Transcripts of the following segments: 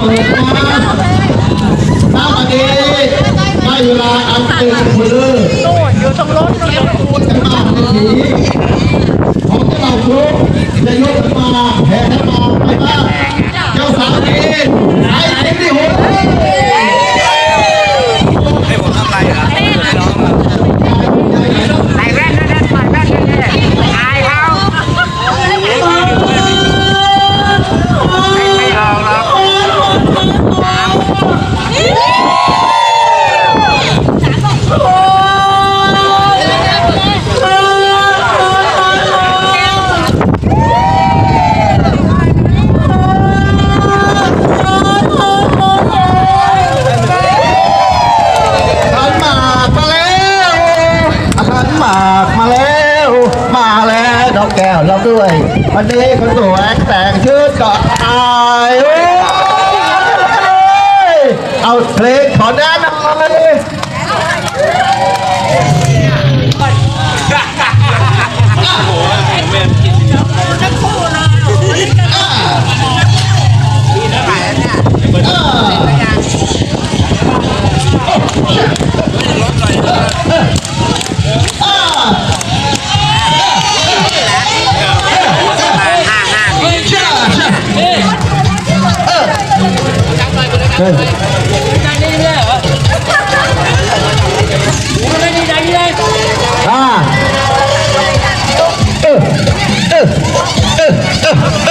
เปิดมาน้ำอันนี้ได้เวลาอันเป็นคนเลิศโน่นอยู่ตรงรถตรงรถพูดกันมาเป็นผีของเจ้าเราครุกจะยกขึ้นมาแผ่ให้มาไปบ้างเจ้าสาวเองไอ้เด็กที่หัว ให้ผมทำไรเหรอ ใส่แว่นด้วยนะใส่แว่นด้วยนะอายเขาไม่ออกหรอก ขันหมากมาแล้วขันหมากมาแล้ว มาแล้วดอกแก้วเราด้วย วันนี้คนสวยแต่งชุดก็อายโอ้ย เอาเพลงขอแนะนำมาเลยอ่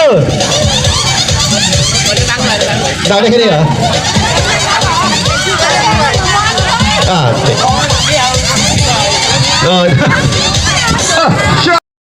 อเออได้ได้แค่นี้เหรอ อ่าเออ